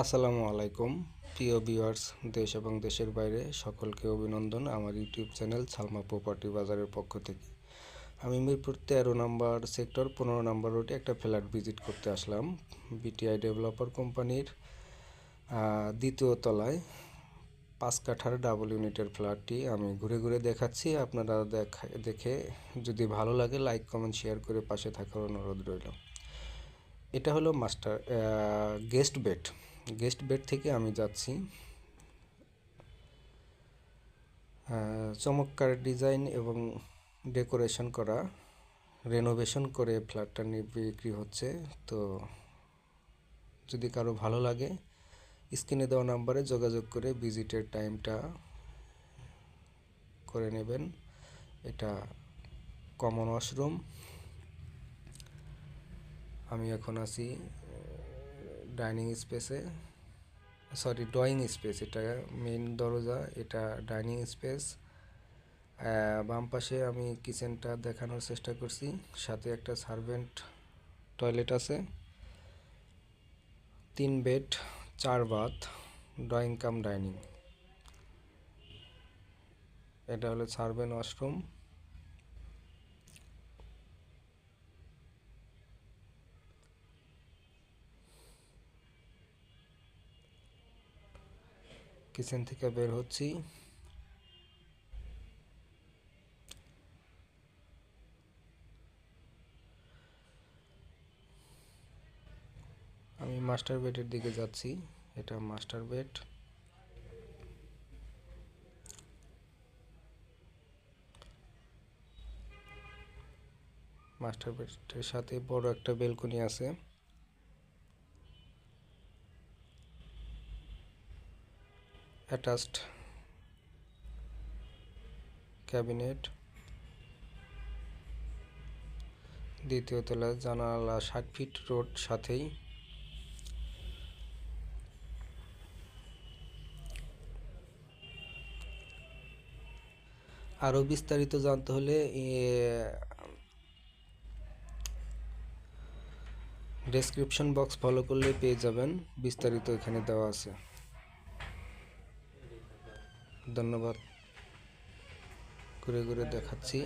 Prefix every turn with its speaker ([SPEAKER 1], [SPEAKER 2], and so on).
[SPEAKER 1] আসসালামু আলাইকুম। প্রিয় ভিউয়ার্স, দেশ এবং দেশের বাইরে সকলকে অভিনন্দন আমার ইউটিউব চ্যানেল সালমা প্রপার্টি বাজারের পক্ষ থেকে। আমি মিরপুর তেরো নম্বর সেক্টর পনেরো নম্বর রোডে একটা ফ্ল্যাট ভিজিট করতে আসলাম। বিটিআই ডেভেলপার কোম্পানির দ্বিতীয় তলায় পাঁচ কাঠার ডাবল ইউনিটের ফ্ল্যাটটি আমি ঘুরে ঘুরে দেখাচ্ছি। আপনারা দেখা, দেখে যদি ভালো লাগে লাইক কমেন্ট শেয়ার করে পাশে থাকার অনুরোধ রইল। এটা হলো master guest bed. Guest bed থেকে আমি যাচ্ছি। চমৎকার ডিজাইন এবং ডেকোরেশন করা রেনোভেশন করে ফ্ল্যাটটা বিক্রি হচ্ছে। তো যদি কারও ভালো লাগে, স্ক্রিনে দেওয়া নাম্বারে যোগাযোগ করে ভিজিটের টাইমটা করে নেবেন। এটা কমন ওয়াশরুম। আমি এখন আছি dining space, sorry, drawing space, এটা মেন দরজা, এটা ডাইনিং স্পেস। বাম পাশে আমি কিচেনটা দেখানোর চেষ্টা করছি, সাথে একটা সার্ভেন্ট টয়লেট আছে। তিন বেড, চার বাথ, ড্রয়িং কাম, ডাইনিং। এটা হলো সার্ভেন্ট ওয়াশরুম। কিচেন থেকে বের হচ্ছি। আমি মাস্টার বেডের দিকে যাচ্ছি। এটা মাস্টার বেড মাস্টার বেডের সাথে বড় একটা বেলকনি আছে। Attached cabinet. দ্বিতীয় তলা জানালা ষাট ফিট রোড সাথেই। আরও বিস্তারিত জানতে হলে ডেসক্রিপশন বক্স ফলো করলে পেয়ে যাবেন। বিস্তারিত এখানে দেওয়া আছে। ধন্যবাদ। ঘুরে ঘুরে দেখাচ্ছি।